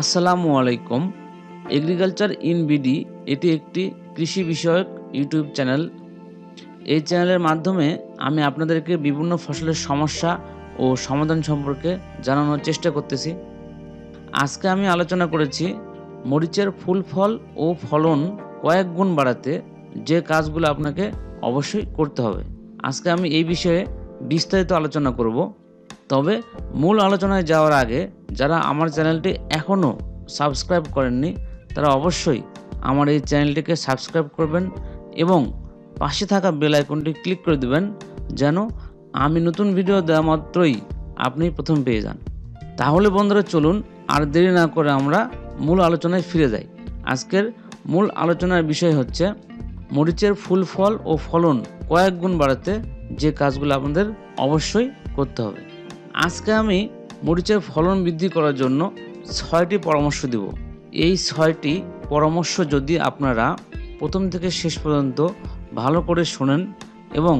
আসসালামু আলাইকুম। Agriculture in BD এটি একটি কৃষি বিষয়ক ইউটিউব চ্যানেল। এই চ্যানেলের মাধ্যমে আমি আপনাদেরকে বিভিন্ন ফসলের সমস্যা ও সমাধান সম্পর্কে জানানোর চেষ্টা করতেছি। আজকে আমি আলোচনা করেছি মরিচের ফুল ফল ও ফলন কয়েক গুণ বাড়াতে যে কাজগুলো আপনাকে অবশ্যই করতে হবে। আজকে আমি এই বিষয়ে বিস্তারিত আলোচনা করব। তবে মূল আলোচনায় যাওয়ার আগে যারা আমার চ্যানেলটি এখনও সাবস্ক্রাইব করেননি, তারা অবশ্যই আমার এই চ্যানেলটিকে সাবস্ক্রাইব করবেন এবং পাশে থাকা বেল আইকনটি ক্লিক করে দেবেন যেন আমি নতুন ভিডিও দেওয়া মাত্রই আপনি প্রথম পেয়ে যান। তাহলে বন্ধুরা চলুন আর দেরি না করে আমরা মূল আলোচনায় ফিরে যাই। আজকের মূল আলোচনার বিষয় হচ্ছে মরিচের ফুল ফল ও ফলন কয়েক গুণ বাড়াতে যে কাজগুলো আপনাদের অবশ্যই করতে হবে। আজকে আমি মরিচের ফলন বৃদ্ধি করার জন্য ছয়টি পরামর্শ দেব। এই ছয়টি পরামর্শ যদি আপনারা প্রথম থেকে শেষ পর্যন্ত ভালো করে শোনেন এবং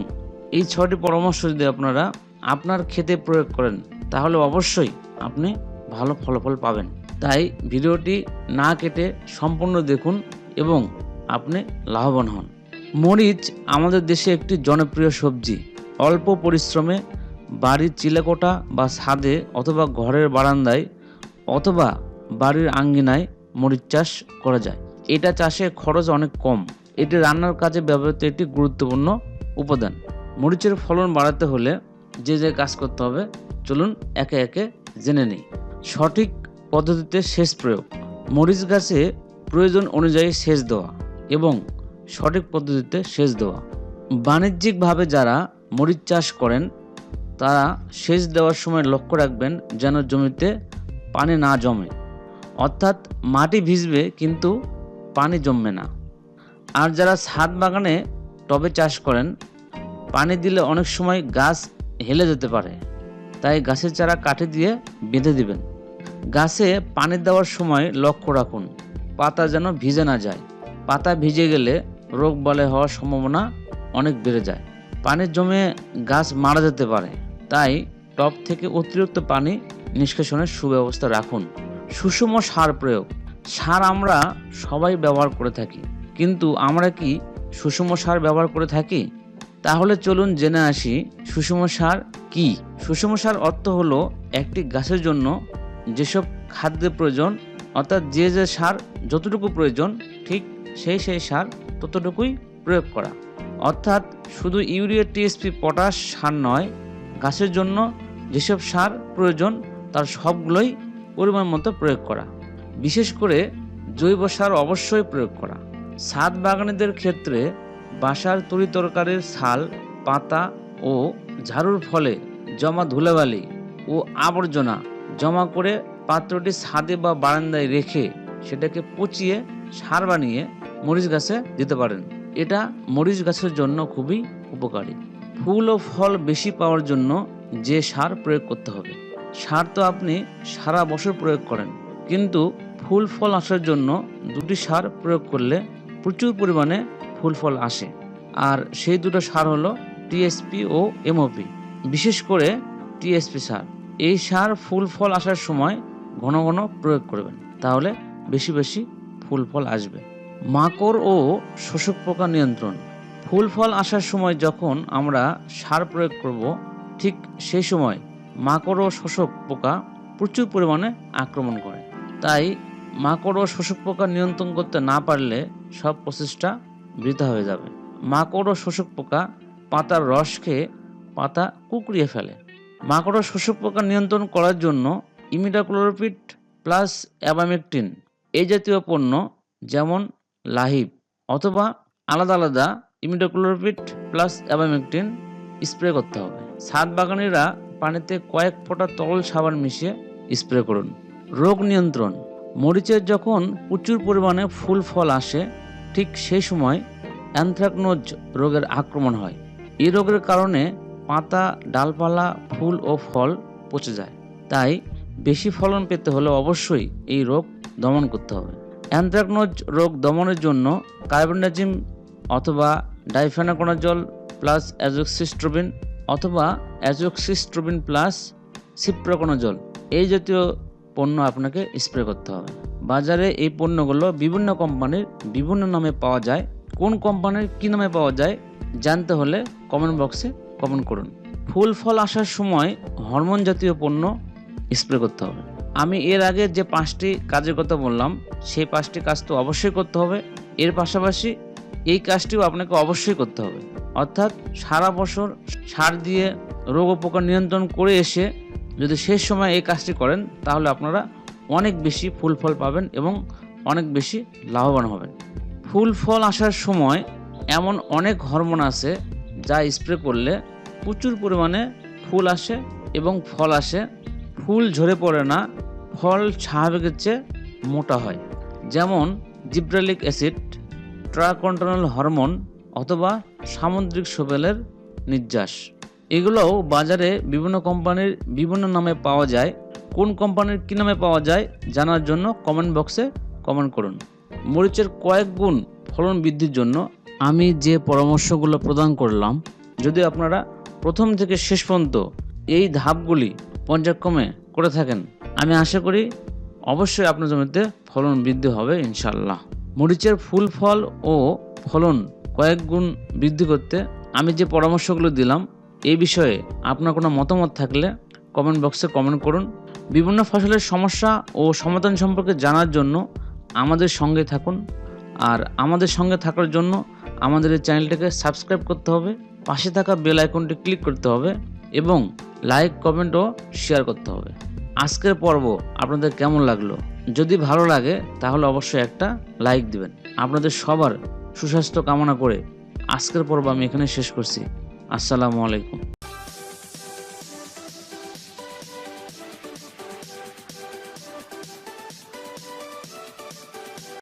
এই ছয়টি পরামর্শ যদি আপনারা আপনার ক্ষেতে প্রয়োগ করেন, তাহলে অবশ্যই আপনি ভালো ফলাফল পাবেন। তাই ভিডিওটি না কেটে সম্পূর্ণ দেখুন এবং আপনি লাভবান হন। মরিচ আমাদের দেশে একটি জনপ্রিয় সবজি। অল্প পরিশ্রমে বাড়ির চিলেকোঠা বা ছাদে অথবা ঘরের বারান্দায় অথবা বাড়ির আঙ্গিনায় মরিচ চাষ করা যায়। এটা চাষে খরচ অনেক কম। এটি রান্নার কাজে ব্যবহৃত একটি গুরুত্বপূর্ণ উপাদান। মরিচের ফলন বাড়াতে হলে যে যে কাজ করতে হবে, চলুন একে একে জেনে নিই। সঠিক পদ্ধতিতে সেচ প্রয়োগ। মরিচ গাছে প্রয়োজন অনুযায়ী সেচ দেওয়া এবং সঠিক পদ্ধতিতে সেচ দেওয়া। বাণিজ্যিকভাবে যারা মরিচ চাষ করেন তারা সেচ দেওয়ার সময় লক্ষ্য রাখবেন যেন জমিতে পানি না জমে। অর্থাৎ মাটি ভিজবে কিন্তু পানি জমবে না। আর যারা ছাদ বাগানে টবে চাষ করেন, পানি দিলে অনেক সময় গাছ হেলে যেতে পারে। তাই গাছের চারা কাঠি দিয়ে বেঁধে দিবেন। গাছে পানি দেওয়ার সময় লক্ষ্য রাখুন, পাতা যেন ভিজে না যায়। পাতা ভিজে গেলে রোগ বালে হওয়ার সম্ভাবনা অনেক বেড়ে যায়। পানির জমে গাছ মারা যেতে পারে। তাই টব থেকে অতিরিক্ত পানি নিষ্কাশনের সুব্যবস্থা রাখুন। সুষম সার প্রয়োগ। সার আমরা সবাই ব্যবহার করে থাকি। কিন্তু আমরা কি সুষম সার ব্যবহার করে থাকি? তাহলে চলুন জেনে আসি সুষম সার কি। সুষম সার অর্থ হলো একটি গাছের জন্য যেসব খাদ্যের প্রয়োজন, অর্থাৎ যে যে সার যতটুকু প্রয়োজন, ঠিক সেই সেই সার ততটুকুই প্রয়োগ করা। অর্থাৎ শুধু ইউরিয়া, টিএসপি, পটাশ সার নয় গাছের জন্য যেসব সার প্রয়োজন, তার সবগুলোই পরিমাণ মতো প্রয়োগ করা। বিশেষ করে জৈব সার অবশ্যই প্রয়োগ করা। ছাদ বাগানীদের ক্ষেত্রে বাসার তরি তরকারির ছাল, পাতা ও ঝাড়ুর ফলে জমা ধুলাবালি ও আবর্জনা জমা করে পাত্রটি ছাদে বা বারান্দায় রেখে সেটাকে পচিয়ে সার বানিয়ে মরিচ গাছে দিতে পারেন। এটা মরিচ গাছের জন্য খুবই উপকারী। ফুল ও ফল বেশি পাওয়ার জন্য যে সার প্রয়োগ করতে হবে। সার তো আপনি সারা বছর প্রয়োগ করেন। কিন্তু ফুল ফল আসার জন্য দুটি সার প্রয়োগ করলে প্রচুর পরিমাণে ফুল ফল আসে। আর সেই দুটো সার হলো টিএসপি ও এমওপি বিশেষ করে টিএসপি সার। এই সার ফুল ফল আসার সময় ঘন ঘন প্রয়োগ করবেন। তাহলে বেশি বেশি ফুল ফল আসবে। মাকড় ও শোষক পোকা নিয়ন্ত্রণ। ফুল ফল আসার সময় যখন আমরা সার প্রয়োগ করব, ঠিক সেই সময় মাকড় ও শোষক পোকা প্রচুর পরিমাণে আক্রমণ করে। তাই মাকড় ও শোষক পোকা নিয়ন্ত্রণ করতে না পারলে সব প্রচেষ্টা বৃথা হয়ে যাবে। মাকড় ও শোষক পোকা পাতার রস খেয়ে পাতা কুকড়িয়ে ফেলে। মাকড় ও শোষক পোকা নিয়ন্ত্রণ করার জন্য ইমিডাক্লোরোপিড প্লাস অ্যাবামেকটিন, এই জাতীয় পণ্য যেমন লাহিব অথবা আলাদা আলাদা ইমিডাক্লোরোপিড প্লাস অ্যাবামেকটিন স্প্রে করতে হবে। ছাদ বাগানিরা পানিতে কয়েক ফোঁটা তরল সাবান মিশিয়ে স্প্রে করুন। রোগ নিয়ন্ত্রণ। মরিচের যখন প্রচুর পরিমাণে ফুল ফল আসে, ঠিক সেই সময় অ্যানথ্রাকনোজ রোগের আক্রমণ হয়। এই রোগের কারণে পাতা, ডালপালা, ফুল ও ফল পচে যায়। তাই বেশি ফলন পেতে হলে অবশ্যই এই রোগ দমন করতে হবে। অ্যানথ্রাকনোজ রোগ দমনের জন্য কার্বনডাজিম অথবা ডাইফেনাকোনাজল প্লাস অ্যাজোক্সিস্ট্রোবিন অথবা অ্যাজোক্সিস্ট্রোবিন প্লাস সিপ্রোকোনাজল। এই জাতীয় পণ্য আপনাকে স্প্রে করতে হবে। বাজারে এই পণ্যগুলো বিভিন্ন কোম্পানির বিভিন্ন নামে পাওয়া যায়। কোন কোম্পানির কী নামে পাওয়া যায় জানতে হলে কমেন্ট বক্সে কমেন্ট করুন। ফুল ফল আসার সময় হরমোন জাতীয় পণ্য স্প্রে করতে হবে। আমি এর আগে যে পাঁচটি কাজের কথা বললাম, সেই পাঁচটি কাজ তো অবশ্যই করতে হবে। এর পাশাপাশি কাজটিও আপনাকে অবশ্যই করতে হবে। অর্থাৎ সারা বছর সার দিয়ে রোগ ও পোকা নিয়ন্ত্রণ করে এসে যদি শেষ সময় এই কাজটি করেন, তাহলে আপনারা অনেক বেশি ফুল ফল পাবেন এবং অনেক বেশি লাভবান হবেন। ফুল ফল আসার সময় এমন অনেক হরমোন আছে যা স্প্রে করলে প্রচুর পরিমাণে ফুল আসে এবং ফল আসে। ফুল ঝরে পড়ে না, ফল স্বাভাবিকের চেয়ে মোটা হয়। যেমন জিব্রালিক অ্যাসিড ট্রাকন্ট্রোনাল হরমোন অথবা সামুদ্রিক সোবেলের নির্যাস এগুলোও বাজারে বিভিন্ন কোম্পানির বিভিন্ন নামে পাওয়া যায়। কোন কোম্পানির কী নামে পাওয়া যায় জানার জন্য কমেন্ট বক্সে কমেন্ট করুন। মরিচের কয়েক গুণ ফলন বৃদ্ধির জন্য আমি যে পরামর্শগুলো প্রদান করলাম, যদি আপনারা প্রথম থেকে শেষ পর্যন্ত এই ধাপগুলি পর্যায়ক্রমে করে থাকেন, আমি আশা করি অবশ্যই আপনার জমিতে ফলন বৃদ্ধি হবে ইনশাল্লাহ মরিচের ফুল, ফল ও ফলন কয়েক গুণ বৃদ্ধি করতে আমি যে পরামর্শগুলো দিলাম এই বিষয়ে আপনার কোনো মতামত থাকলে কমেন্ট বক্সে কমেন্ট করুন। বিভিন্ন ফসলের সমস্যা ও সমাধান সম্পর্কে জানার জন্য আমাদের সঙ্গে থাকুন। আর আমাদের সঙ্গে থাকার জন্য আমাদের এই চ্যানেলটাকে সাবস্ক্রাইব করতে হবে, পাশে থাকা বেল আইকনটি ক্লিক করতে হবে এবং লাইক কমেন্ট ও শেয়ার করতে হবে। আজকের পর্ব আপনাদের কেমন লাগল? যদি ভালো লাগে, তাহলে অবশ্যই একটা লাইক দিবেন। আপনাদের সবার সুস্বাস্থ্য কামনা করে আজকের পর্ব আমি এখানে শেষ করছি। আসসালামু আলাইকুম।